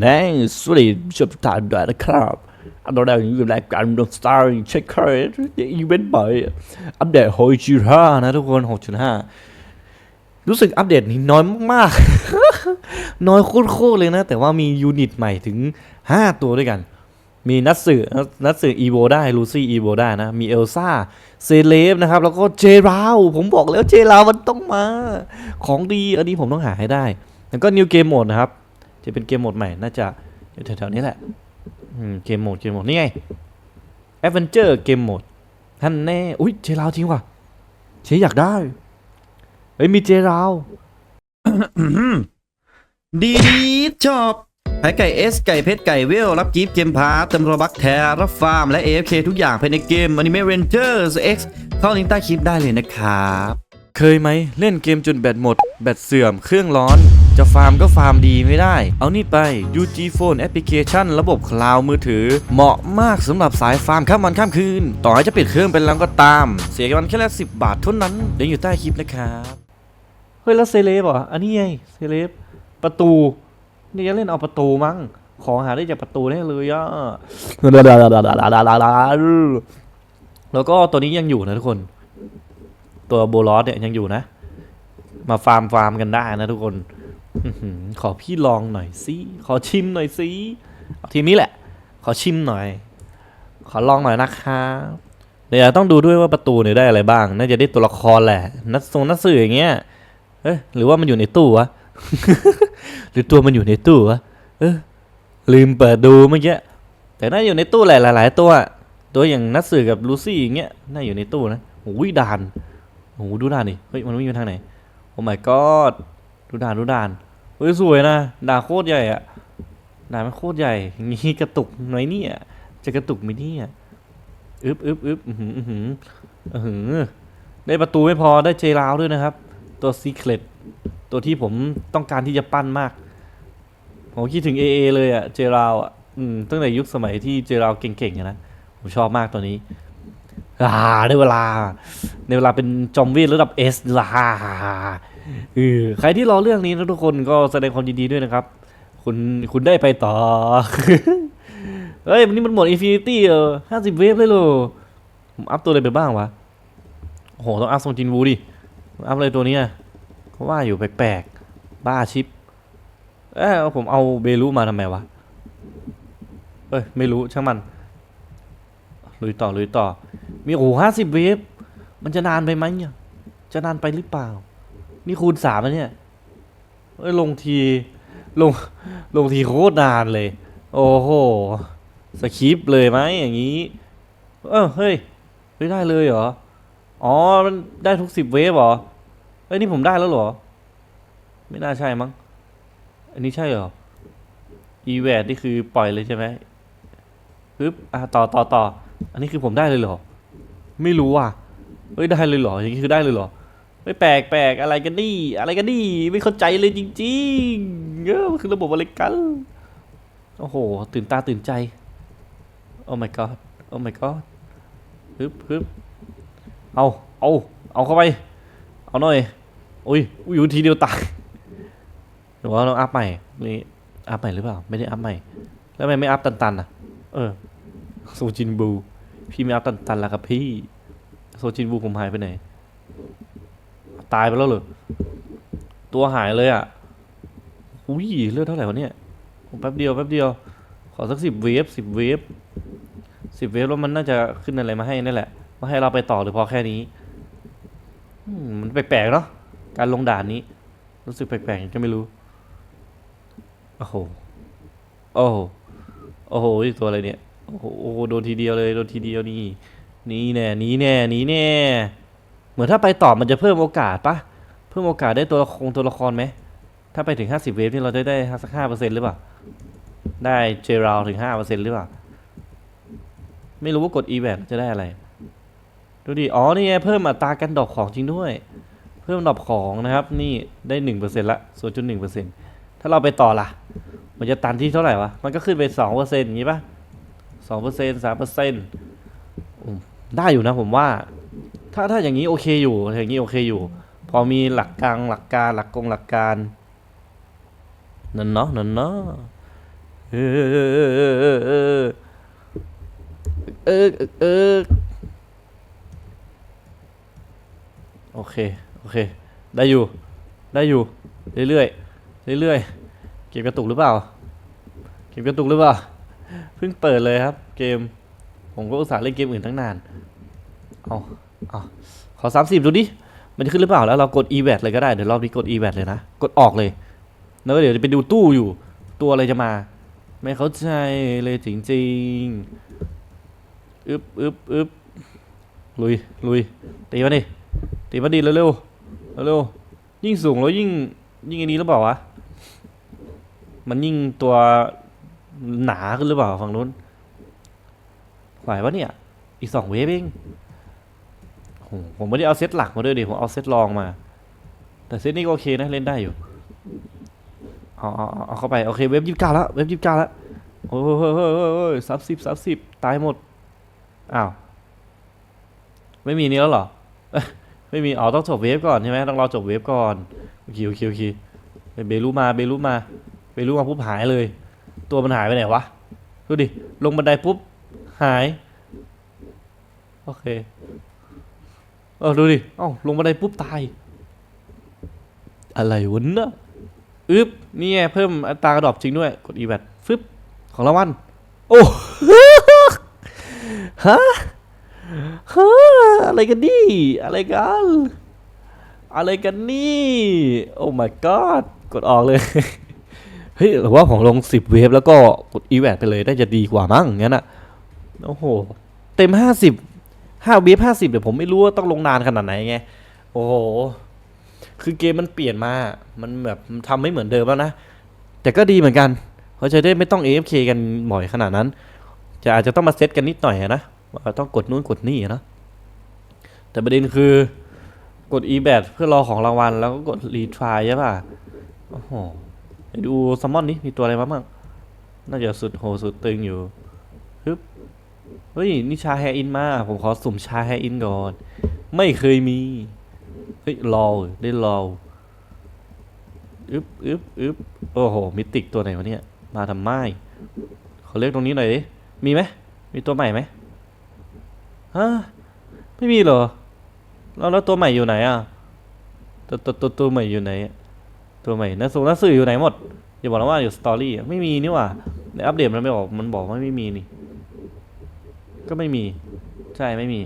แน่สวัสดีผู้ชมทุกท่านด้วยนะครับอันดับแรกอยู่ในรายการดนสตาร์เช็คเคอร์อีเวนต์ใหม่อัปเดต6.5นะทุกคน6.5รู้สึกอัปเดตนี้น้อยมากๆ น้อยโคตรๆเลยนะ แต่ว่ามียูนิตใหม่ถึง 5 ตัวด้วยกัน มีนัตสึนัตสึอีโวได้ ลูซี่อีโวได้นะ มีเอลซ่า เซเลฟนะครับ แล้วก็เจราวผมบอกแล้วเจราวมันต้องมา ของดีอันนี้ผมต้องหาให้ได้ แล้วก็นิวเกมโหมดนะครับ จะเป็นเกมโหมดใหม่น่าจะอยู่แถวๆนี้แหละอืมเกมโหมดเกมโหมดนี่ไง a d v e n t u r e เกมโหมดท่านแน่อุ้ยเจราวจริงว่ะเชอยากได้เฮ้ยมีเจราวดีดีชอบขายไก่เอสไก่เพชรไก่เวล รับกิฟต์เกมพาร์ตเติมโรบักแทร์รับฟาร์ม และ AFK ทุกอย่างภายในเกม Anime Rangers X เข้าลิงก์ใต้คลิปได้เลยนะครับ เคยไหมเล่นเกมจนแบตหมด แบตเสื่อมเครื่องร้อน จะฟาร์มก็ฟาร์มดีไม่ได้ เอานี่ไป UG Phone Application ระบบคลาวด์มือถือ เหมาะมากสำหรับสายฟาร์มข้ามวันข้ามคืน ต่อให้จะปิดเครื่องเป็นแล้วก็ตาม เสียกันแค่ละสิบาทเท่านั้นเดี๋ยวอยู่ใต้คลิปนะครับเฮ้ยแล้วเซเลบเหรออันนี้ไงเซเลบประตูนี่จะเล่นเอาประตูมั้งของหาได้จากประตูแน่เลยอะแล้วก็ตัวนี้ยังอยู่นะทุกคน ตัวโบลอสเนี่ยยังอยู่นะ มาฟาร์มฟาร์มกันได้นะทุกคน ขอพี่ลองหน่อยสิ ขอชิมหน่อยสิทีมนี้แหละ ขอชิมหน่อย ขอลองหน่อยนะครับเดี๋ยวต้องดูด้วยว่าประตูเนี่ยได้อะไรบ้าง น่าจะได้ตัวละครแหละ นัดทรงนัดสื่ออย่างเงี้ย เอ้ยหรือว่ามันอยู่ในตู้วะ หรือตัวมันอยู่ในตู้วะ เออลืมเปิดดูเมื่อกี้ แต่น่าอยู่ในตู้แหละหลาย ๆ ตัว ตัวอย่างนัดสื่อกับลูซี่อย่างเงี้ย น่าอยู่ในตู้นะโอ้ยด่านโอ้โหดูด่านดิ เฮ้ยมันวิ่งไปทางไหน โอ้ my god ดูด่านดูด่าน เฮ้ยสวยนะด่าโคตรใหญ่อะด่านมันโคตรใหญ่ย่างงี้กระตุกหน่อยเนี่ย จะกระตุกไหมเนี่ยอึบอึบอึบอือหืออือหืออือหือได้ประตูไม่พอได้เจราวด้วยนะครับ ตัวซีเครตตัวที่ผมต้องการที่จะปั้นมาก ผมคิดถึง AA เลยอะเจราวอะอืมตั้งแต่ยุคสมัยที่เจราวเก่งๆอะนะผมชอบมากตัวนี้ อ่าได้เวลา ในเวลาเป็นจอมเวทระดับเอสลาเออใครที่รอเรื่องนี้นะทุกคนก็แสดงความยินดีด้วยนะครับ คุณคุณได้ไปต่อ เฮ้ยวันนี้มันหมดอินฟินิตี้เออห้าสิบเวฟเลยเหรอผมอัพตัวอะไรไปบ้างวะโอ้โหต้องอัพทรงจินวูดิ อัพอะไรตัวนี้เขาว่าอยู่แปลกๆ บ้าชิป เอ้ผมเอาเบลูมาทำไมวะ เอ้ย ไม่รู้ช่างมัน ลุยต่อ ลุยต่อ มีโอ้ห้าสิบเวฟมันจะนานไปไหมเนี่ย จะนานไปหรือเปล่า นี่คูณสามแล้วเนี่ยเอ้ยลงทีลงลงทีโคตรนานเลย โอ้โหสคริปเลยไหมอย่างนี้ เออเฮ้ยไม่ได้เลยเหรอ อ๋อมันได้ทุกสิบเวฟเหรอเฮ้ยนี่ผมได้แล้วเหรอ ไม่น่าใช่มั้ง อันนี้ใช่เหรออีแวดนี่คือปล่อยเลยใช่ไหมปึ๊บอะต่อต่อต่อ อันนี้คือผมได้เลยเหรอ ไม่รู้อะเฮ้ยได้เลยเหรออย่างนี้คือได้เลยเหรอเฮ้ยแปลกแปลกอะไรกันนี่ อะไรกันนี่ไม่เข้าใจเลยจริงๆเออมันคือระบบอะไรกันโอ้โห ตื่นตาตื่นใจ โอ้ my god โอ้ my god ฮึบฮึบเอาเอาเอาเข้าไป เอาหน่อยโอ้ยอุ้ยอยู่ทีเดียวตายหรือว่าเราอัพใหม่นี่อัพใหม่หรือเปล่า ไม่ได้อัพใหม่ แล้วทำไมไม่อัพตันๆอะ เออ โซจินบู พี่ไม่อัพตันตันแล้วครับพี่โซจินบูผมหายไปไหน ตายไปแล้วเหรอตัวหายเลยอะอุ้ยเลือดเท่าไหร่วะเนี่ยแป๊บเดียวแป๊บเดียว ขอสักสิบเวฟสิบเวฟสิบเวฟแล้วมันน่าจะขึ้นอะไรมาให้นั่แหละมาให้เราไปต่อหรือพอแค่นี้มันแปลกๆเนาะการลงด่านนี้ รู้สึกแปลกๆก็ไม่รู้โอ้โหโอ้โหโอ้โหตัวอะไรเนี่ย โอ้โหโดนทีเดียวเลยโดนทีเดียวนี่นี่แน่นี่แน่นี่แน่เหมือนถ้าไปต่อมันจะเพิ่มโอกาสปะเพิ่มโอกาสได้ตัวละครตัวละครไหมถ้าไปถึง 50 เวฟนี่เราจะได้สักห้าเปอร์เซ็นต์หรือเปล่าได้เจราวถึงห้าเปอร์เซ็นต์หรือเปล่าไม่รู้ว่ากด e v a c จะได้อะไร ดูดิอ๋อนี่ไงเพิ่มอัตราการดรอปของจริงด้วย เพิ่มดรอปของนะครับ นี่ได้หนึ่งเปอร์เซ็นต์ละศูนย์จุดหนึ่งเปอร์เซ็นต์ถ้าเราไปต่อล่ะ มันจะตันที่เท่าไหร่วะมันก็ขึ้นไปสองเปอร์เซ็นต์อย่างงี้ปะ สองเปอร์เซ็นต์สามเปอร์เซ็นต์ได้อยู่นะผมว่า ถ้าถ้าอย่างนี้โอเคอยู่อย่างนี้โอเคอยู่ พอมีหลักกลางหลักการหลักกงหลักการนั่นเนาะนั่นเนาะเออเออเออเออเออเออเออโอเค โอเค ได้อยู่ ได้อยู่ เรื่อยๆ เรื่อยๆ เกมกระตุกหรือเปล่า เกมกระตุกหรือเปล่า เพิ่งเปิดเลยครับ เกม ผมก็อุตส่าห์เล่นเกมอื่นตั้งนาน เอาเอาขอสามสิบดูดิ มันจะขึ้นหรือเปล่าแล้วเรากด e v a t เลยก็ได้ เดี๋ยวรอบนี้กด e v a t เลยนะ กดออกเลย แล้วเดี๋ยวจะไปดูตู้อยู่ ตัวอะไรจะมา ไม่เข้าใจเลยจริงๆอึบอึบอึบลุยลุยตีมาดิตีมาดิเร็วเร็วเร็วยิ่งสูงแล้วยิ่งยิ่งอันนี้หรือเปล่าวะ มันยิ่งตัว หนาขึ้นหรือเปล่าฝั่งนู้นไหวปะเนี่ย อีกสองเวฟเองโอ้โหผมไม่ได้เอาเซตหลักมาด้วยดิ ผมเอาเซตรองมา แต่เซตนี้ก็โอเคนะเล่นได้อยู่ เอาเอาเอาเข้าไป โอเคเว็บยี่สิบเก้าแล้ว เว็บยี่สิบเก้าแล้ว โอ้ยเฮ้ยเฮ้ยเฮ้ยเฮ้ยสามสิบสามสิบตายหมด อ้าว ไม่มีนี้แล้วเหรอ ไม่มี อ๋อต้องจบเวฟก่อนใช่ไหมต้องรอจบเวฟก่อนโอเคโอเคโอเคเบลูมา เบลูมา เบลูมาปุ๊บหายเลย ตัวมันหายไปไหนวะ ดูดิ ลงบันไดปุ๊บ หาย โอเค เออ ดูดิ เอ้า ลงบันไดปุ๊บ ตาย อะไรวะเนะอึ๊บ นี่ไงเพิ่มอัตรากระดอบจริงด้วย กด e v a t ฟึบ ของรางวัล โอ้ฮะฮะอะไรกันนี่ อะไรกัน อะไรกันนี่ โอ้ my god กดออกเลย เฮ้ยหรือว่าผมลงสิบเวฟแล้วก็กด e v a t ไปเลยน่าจะดีกว่ามั้งงั้นอะโอ้โห เต็มห้าสิบห้าเวฟห้าสิบเดี๋ยวผมไม่รู้ว่าต้องลงนานขนาดไหนไงโอ้โห คือเกมมันเปลี่ยนมา มันแบบมันทำไม่เหมือนเดิมแล้วนะ แต่ก็ดีเหมือนกัน เขาจะได้ไม่ต้อง AFK กันบ่อยขนาดนั้น จะอาจจะต้องมาเซตกันนิดหน่อยนะว่าต้องกดนู่นกดนี่นะ แต่ประเด็นคือกด e b a t เพื่อรอของรางวัลแล้วก็กด retry ใช่ป่ะ โอ้โห ดูซัมมอนนี่มีตัวอะไรมาบ้าง น่าจะสุดโหสุดตึงอยู่ฮึบเฮ้ยนี่ชาแฮอินมา ผมขอสุ่มชาแฮอินก่อน ไม่เคยมี เฮ้ยรอได้รออึบอึบอึบโอ้โห มิติกตัวไหนวะเนี่ย มาทำไมขอเลือกตรงนี้หน่อยดิ มีไหม มีตัวใหม่ไหมฮะ ไม่มีเหรอ แล้วแล้วตัวใหม่อยู่ไหนอะ ตัวตัวตัวตัวใหม่อยู่ไหนอะ ตัวใหม่นักสูงนักสื่ออยู่ไหนหมด อย่าบอกนะว่าอยู่สตอรี่ไม่มีนี่หว่าในอัปเดตมันไม่บอกมันบอกว่าไม่มีนี่ ก็ไม่มี ใช่ไม่มี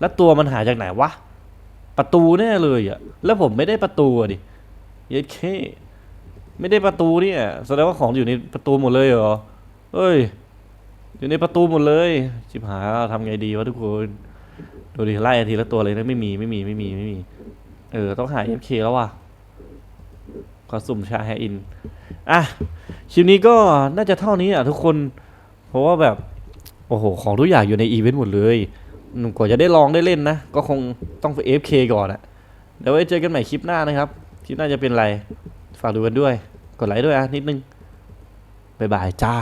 แล้วตัวมันหายจากไหนวะ ประตูแน่เลยอะแล้วผมไม่ได้ประตูอะดิเย็ดเคไม่ได้ประตูเนี่ยแสดงว่าของอยู่ในประตูหมดเลยเหรอเอ้ย อยู่ในประตูหมดเลยชิบหายทำไงดีวะทุกคนดูดิไล่ทีละตัวเลยนะไม่มีไม่มีไม่มีไม่มี เออ ต้องหา FK แล้วว่ะ ขอสุ่มชาแฮอิน อะคลิปนี้ก็น่าจะเท่านี้อะทุกคน เพราะว่าแบบ โอ้โห ของทุกอย่างอยู่ในอีเวนต์หมดเลยกว่าจะได้ลองได้เล่นนะ ก็คงต้องไป FK ก่อนอะเดี๋ยวไว้เจอกันใหม่คลิปหน้านะครับ คลิปหน้าจะเป็นอะไร ฝากดูกันด้วย กดไลค์ด้วยอะนิดนึง บ๊ายบายจ้า